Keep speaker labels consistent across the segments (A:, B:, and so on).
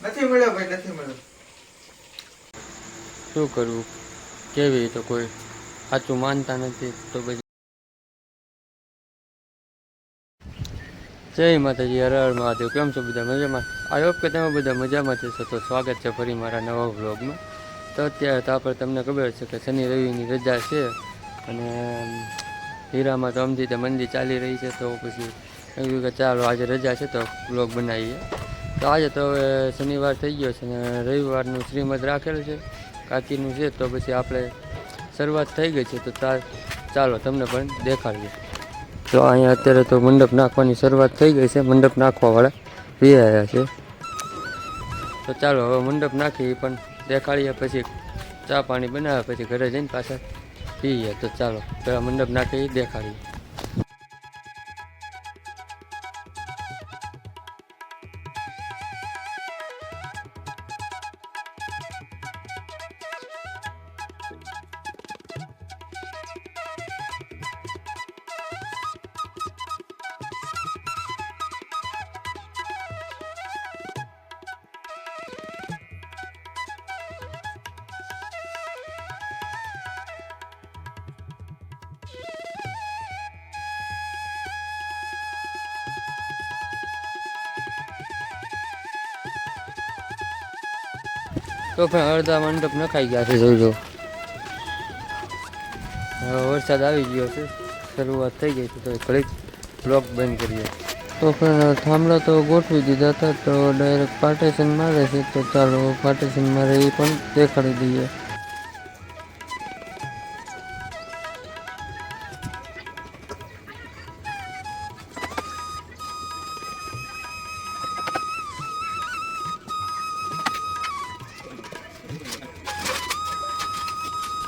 A: નથી મળ્યો ભાઈ, નથી મળ્યો.
B: શું કરવું? કેવી તો કોઈ સાચું માનતા નથી તો પછી. જય માતાજી, હર હર મહાદેવ. કેમ છો બધા મજામાં? આઈ હોપ કે તમે બધા મજામાં છો તો સ્વાગત છે ફરી મારા નવા વ્લોગમાં. તો અત્યારે તો આપણે તમને ખબર છે કે શનિ રવિની રજા છે અને હીરામાં તો તે મંદી ચાલી રહી છે. તો પછી એવું કે ચાલો આજે રજા છે તો વ્લોગ બનાવીએ. તો આજે તો હવે શનિવાર થઈ ગયો છે અને રવિવારનું શ્રીમદ રાખેલું છે, કાકીનું છે, તો પછી આપણે શરૂઆત થઈ ગઈ છે, તો ચાલો તમને પણ દેખાડીએ. તો અહીંયા અત્યારે તો મંડપ નાખવાની શરૂઆત થઈ ગઈ છે, મંડપ નાખવાવાળા બી આવ્યા છે. તો ચાલો હવે મંડપ નાખી પણ દેખાડીએ, પછી ચા પાણી બનાવ્યા, પછી ઘરે જઈને પાછા પીએ. તો ચાલો, પહેલાં મંડપ નાખી, દેખાડીએ. તો પણ અડધા મંડપ નખાઈ ગયા છે જોજો હવે વરસાદ આવી ગયો છે, શરૂઆત થઈ ગઈ છે, તો ઘડીક બ્લોક બંધ કરીએ. તો પણ થાંભલા તો ગોઠવી દીધા હતા, તો ડાયરેક્ટ પાર્ટેશન મારે છે, તો ચાલો પાર્ટેશન મારે એ પણ દેખાડી દઈએ.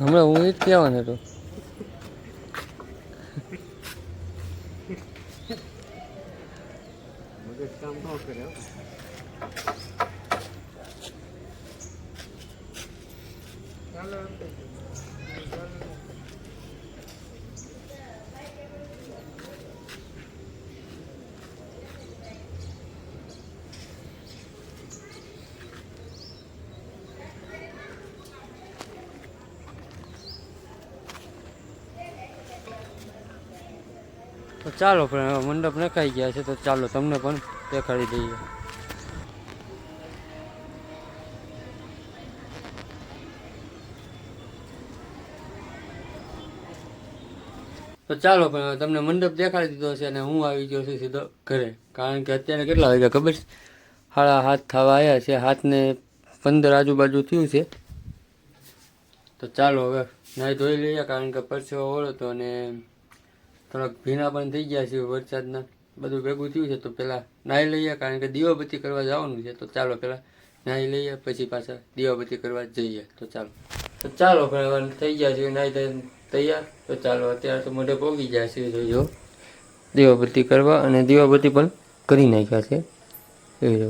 B: હમણાં હું એ જ કહેવાનો હતો. ચાલો પણ મંડપ નખાઈ ગયા છે તો ચાલો તમને પણ દેખાડી દઈએ. તો ચાલો પણ તમને મંડપ દેખાડી દીધો છે અને હું આવી ગયો છું સીધો ઘરે. કારણ કે અત્યારે કેટલા વાગ્યા ખબર છે? હાળા હાથ થવા આવ્યા છે. હાથને પંદર આજુબાજુ થયું છે. તો ચાલો હવે નાહી ધોઈ લઈએ કારણ કે પરસેવો ઓળો તો અને થોડાક ભીના પણ થઈ ગયા છે વરસાદના. બધું ભેગું થયું છે તો પહેલાં નાહી લઈએ, કારણ કે દીવાબત્તી કરવા જવાનું છે. તો ચાલો પહેલાં નાહી લઈએ, પછી પાછા દીવાબત્તી કરવા જઈએ. તો ચાલો. તો ચાલો પણ થઈ ગયા છે, નાહી તૈયાર. તો ચાલો, અત્યારે તો મોઢે પોગી ગયા છે જોજો દીવાબત્તી કરવા અને દીવાબત્તી પણ કરી નાખ્યા છે. એ જો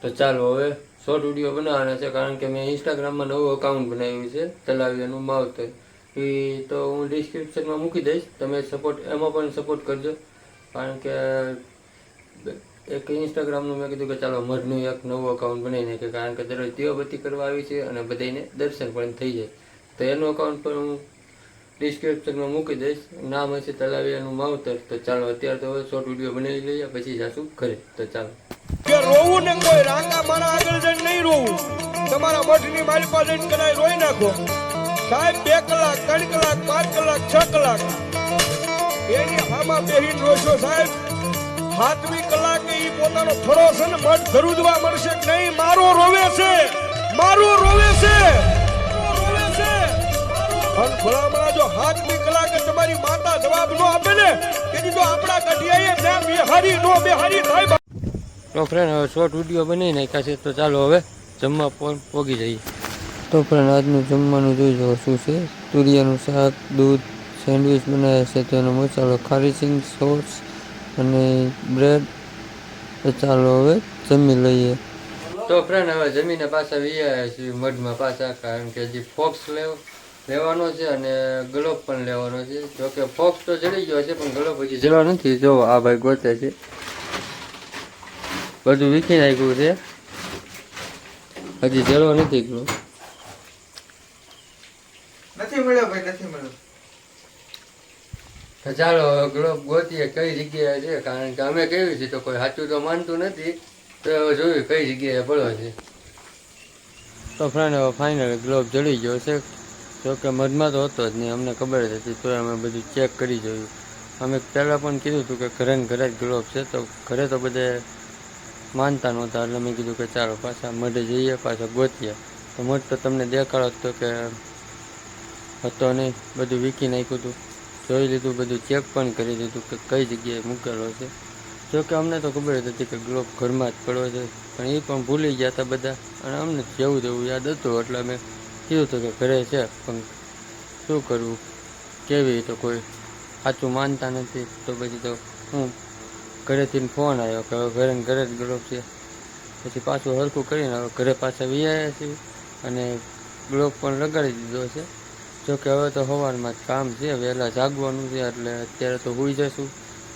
B: તો ચાલો હવે શોર્ટ વીડિયો બનાવવાના છે, કારણ કે મેં ઇન્સ્ટાગ્રામમાં નવું અકાઉન્ટ બનાવ્યું છે તલાવિયાનું માવતર. એ તો હું ડિસ્ક્રિપ્શનમાં મૂકી દઈશ. તમે સપોર્ટ એમાં પણ સપોર્ટ કરજો. કારણ કે, એક ઇન્સ્ટાગ્રામનું મેં કીધું કે ચાલો મઢનું એક નવું અકાઉન્ટ બનાવીને કે કારણ કે દરરોજ દીવાબત્તી કરવા આવી છે અને બધાને દર્શન પણ થઈ જાય. તો એનું અકાઉન્ટ પણ હું ડિસ્ક્રિપ્શનમાં મૂકી દઈશ. નામ હશે તલાવિયાનું માવતર. તો ચાલો અત્યારે તો શોર્ટ વીડિયો બનાવી લઈએ, પછી જાશું ઘરે. તો ચાલો.
A: રોવું ને કોઈ રાંગા મારા આગળ નહીં રોવું. તમારા મઠની મારી પાસે કદાચ રોઈ નાખો. સાહેબ, બે કલાક, ત્રણ કલાક, પાંચ કલાક, છ કલાક. એની હામાં બેહીને રોશો સાહેબ. સાતમી કલાકે એ પોતાનો ફળો છે ને મઠ ધરુજવા મળશે નહીં? મારો રોવે છે. મારો રોવે છે. પણ ભલામણા જો સાતમી કલાકે તમારી માતા જવાબ નો આપે ને કે જો આપણા કઢિયાએ મેં બિહારી, નો બિહારી સાહેબ
B: તો ફ્રેન્ડ હવે શોર્ટ વીડિયો બનાવી નાખ્યા છે, તો ચાલો હવે જમવા પોગી જઈએ. તો પણ આજનું જમવાનું જોઈ લો શું છે. તુરિયાનું શાક, દૂધ, સેન્ડવિચ બનાવ્યા છે. તેનો મસાલો ખારી સિંગ સોસ અને બ્રેડ. ચાલો હવે જમી લઈએ. તો ફ્રેન્ડ હવે જમીને પાછા વી આવ્યા છીએ મઢમાં પાછા, કારણ કે હજી ફોક્સ લેવ, લેવાનો છે અને ગ્લોબ પણ લેવાનો છે. જોકે ફોક્સ તો જડી ગયો છે, પણ ગ્લોબ હજી જવા નથી. જો, આ ભાઈ ગોતે છે. બધું વીખી નાખ્યું છે. હજી જડવા નથી ગયો
C: નથી મળ્યો ભાઈ નથી મળ્યો
B: તો ચાલો ગ્લોબ ગોતીએ કઈ જગ્યાએ છે? કારણ કે અમે કેવી છે તો કોઈ સાચું તો માનતું નથી, તો જોયું કઈ જગ્યાએ પડ્યો છે. તો ફ્રેન્ડ હવે ફાઇનલ ગ્લોબ જડી ગયો છે. જો કે મધમાં તો હતો જ નહીં, અમને ખબર જ હતી તો અમે બધું ચેક કરી જોયું. અમે પહેલાં પણ કીધું હતું કે ઘરે ને ઘરે જ ગ્લોબ છે, તો ઘરે તો બધે માનતા નહોતા, એટલે મેં કીધું કે ચાલો પાછા મઢે જઈએ, પાછા ગોતીએ. તો મઢ તો તમને દેખાડો જ તો કે હતો નહીં, બધું વીકી નાખ્યું હતું. જોઈ લીધું, બધું ચેક પણ કરી દીધું કે કઈ જગ્યાએ મૂકેલો છે. જો કે અમને તો ખબર જ હતી કે ગ્લોબ ઘરમાં જ પડ્યો છે, પણ એ પણ ભૂલી ગયા હતા બધા. અને અમને જેવું તેવું યાદ હતું, એટલે અમે કીધું હતું કે ઘરે છે, પણ શું કરવું? કેવી તો કોઈ સાચું માનતા નથી. તો પછી તો હું ઘરેથી ફોન આવ્યો કે હવે ઘરે ઘરે જ ગ્લોબ છે. પછી પાછું હરખું કરીને હવે ઘરે પાછા વિયા છીએ અને ગ્લોબ પણ લગાડી દીધો છે. જો કે હવે તો સવારમાં જ કામ છે, વહેલા જાગવાનું છે, એટલે અત્યારે તો હોઈ જશું.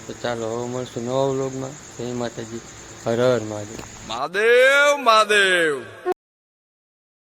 B: તો ચાલો હવે મળશું નવા વ્લોગમાં. જય માતાજી. હર હર મહાદેવ.
D: મહાદેવ મહાદેવ.